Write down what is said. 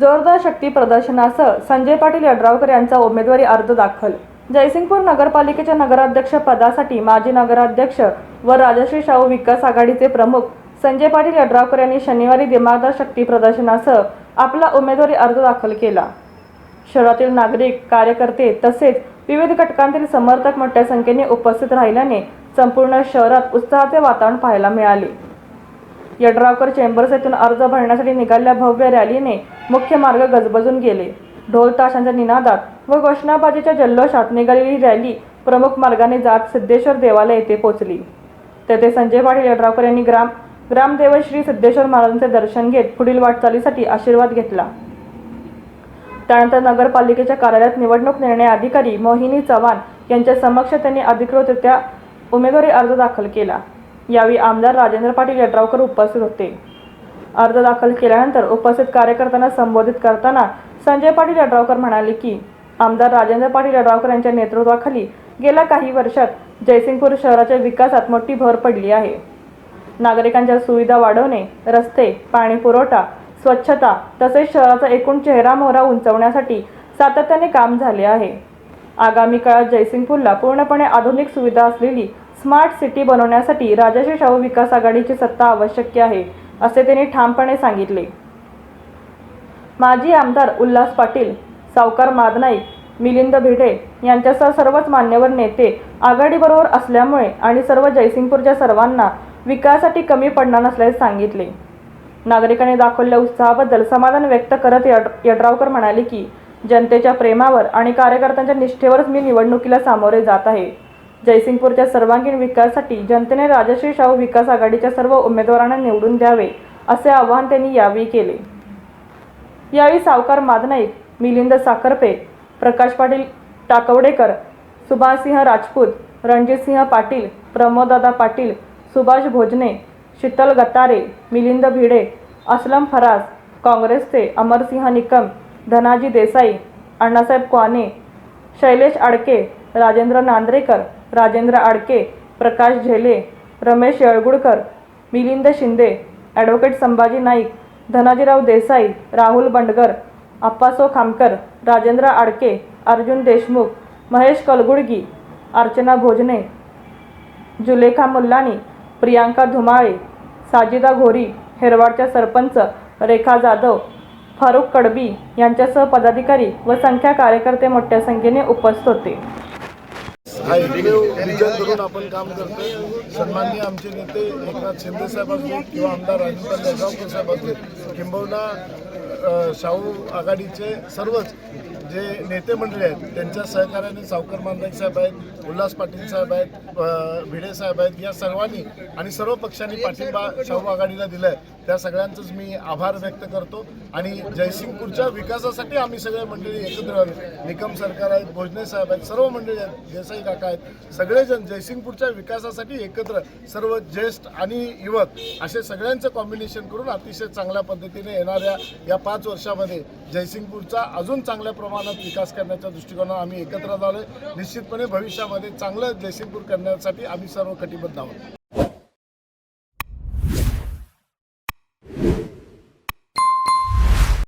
जोरदार शक्ती प्रदर्शनासह संजय पाटील यड्रावकर यांचा उमेदवारी अर्ज दाखल. जयसिंगपूर नगरपालिकेच्या नगराध्यक्ष पदासाठी माजी नगराध्यक्ष व राजश्री शाहू विकास आघाडीचे प्रमुख संजय पाटील यड्रावकर यांनी शनिवारी दिमागदार शक्ती प्रदर्शनासह आपला उमेदवारी अर्ज दाखल केला. शहरातील नागरिक कार्यकर्ते तसेच विविध घटकांतील समर्थक मोठ्या संख्येने उपस्थित राहिल्याने संपूर्ण शहरात उत्साहाचे वातावरण पाहायला मिळाले. यड्रावकर चेंबर्स येथून अर्ज भरण्यासाठी निघालेल्या भव्य रॅलीने मुख्य मार्ग गजबजून गेले. ढोल ताशांच्या निनादात व घोषणाबाजीच्या जल्लोषात निघालेली रॅली प्रमुख मार्गाने जात सिद्धेश्वर देवालय येथे पोहोचली तेथे संजय पाटील यड्रावकर यांनी ग्राम ग्रामदेव श्री सिद्धेश्वर महाराजांचे दर्शन घेत पुढील वाटचालीसाठी आशीर्वाद घेतला. त्यानंतर नगरपालिकेच्या कार्यालयात निवडणूक निर्णय अधिकारी मोहिनी चव्हाण यांच्या समक्ष त्यांनी अधिकृतरित्या उमेदवारी अर्ज दाखल केला. यावेळी आमदार राजेंद्र पाटील यड्रावकर उपस्थित होते. अर्ज दाखल केल्यानंतर उपस्थित कार्यकर्त्यांना संबोधित करताना संजय पाटील यड्रावकर म्हणाले की आमदार राजेंद्र पाटील यड्रावकर यांच्या नेतृत्वाखाली गेल्या काही वर्षात जयसिंगपूर शहराच्या विकासात मोठी भर पडली आहे. नागरिकांच्या सुविधा वाढवणे रस्ते पाणी पुरवठा स्वच्छता तसेच शहराचा एकूण चेहरा मोहरा उंचवण्यासाठी सातत्याने काम झाले आहे. आगामी काळात जयसिंगपूरला पूर्णपणे आधुनिक सुविधा असलेली स्मार्ट सिटी बनवण्यासाठी राजश्री शाहू विकास आघाडीची सत्ता आवश्यक आहे. असे त्यांनी ठामपणे सांगितले. माजी आमदार उल्हास पाटील सावकार मादनाईक मिलिंद भिडे यांच्यासह सर्वच मान्यवर नेते आघाडीबरोबर असल्यामुळे आणि सर्व जयसिंगपूरच्या सर्वांना विकासासाठी कमी पडणार नसल्याचे सांगितले. नागरिकांनी दाखवलेल्या उत्साहाबद्दल समाधान व्यक्त करत यड यड्रावकर म्हणाले की जनतेच्या प्रेमावर आणि कार्यकर्त्यांच्या निष्ठेवरच मी निवडणुकीला सामोरे जात आहे. जयसिंगपूरच्या सर्वांगीण विकासासाठी जनतेने राजश्री शाहू विकास आघाडीच्या सर्व उमेदवारांना निवडून द्यावे असे आवाहन त्यांनी यावेळी केले. यावेळी सावकार मादनाईक मिलिंद साखरपे प्रकाश पाटील टाकवडेकर सुभाषसिंह राजपूत रणजितसिंह पाटील प्रमोददादा पाटील सुभाष भोजने शीतल गतारे मिलिंद भिडे असलम फराज काँग्रेसचे अमरसिंह निकम धनाजी देसाई अण्णासाहेब क्वाने शैलेश आडके राजेंद्र नांद्रेकर राजेंद्र आडके प्रकाश झेले रमेश येळगुडकर मिलिंद शिंदे ॲडव्होकेट संभाजी नाईक धनाजीराव देसाई राहुल बंडगर अप्पासो खामकर राजेंद्र आडके अर्जुन देशमुख महेश कलगुडगी अर्चना भोजने जुलेखा मुल्लानी प्रियांका धुमाळे साजिदा घोरी हेरवाडच्या सरपंच रेखा जाधव फारुख कडबी यांच्यासह पदाधिकारी व संख्या कार्यकर्ते मोठ्या संख्येने उपस्थित होते. हा एकमेव विचार करून आपण काम करतोय. सन्माननीय आमचे नेते एकनाथ शिंदे साहेब असले किंवा आमदार राजेंद्र जळगावकर साहेब असले किंबहुना शाहू आघाडीचे सर्वच जे नेते मंडळी आहेत त्यांच्या सहकार्याने सावकर मांदाईक साहेब आहेत उल्हास पाटील साहेब आहेत भिडे साहेब आहेत या सर्वांनी आणि सर्व पक्षांनी पाठिंबा शाहू आघाडीला दिलाय. त्या सगळ्यांचंच मी आभार व्यक्त करतो आणि जयसिंगपूरच्या विकासासाठी आम्ही सगळे मंडळी एकत्र आलो. निकम सरकार आहेत भोजने साहेब आहेत सर्व मंडळी आहेत देसाई काका आहेत सगळेजण जयसिंगपूरच्या विकासासाठी एकत्र सर्व ज्येष्ठ आणि युवक असे सगळ्यांचं कॉम्बिनेशन करून अतिशय चांगल्या पद्धतीने येणाऱ्या या पाच वर्षामध्ये जयसिंगपूरचा अजून चांगल्या प्रमाणात विकास करण्याच्या दृष्टिकोनात आम्ही एकत्र झालो निश्चितपणे भविष्यामध्ये चांगलं जयसिंगपूर करण्यासाठी आम्ही सर्व कटिबद्ध आहोत.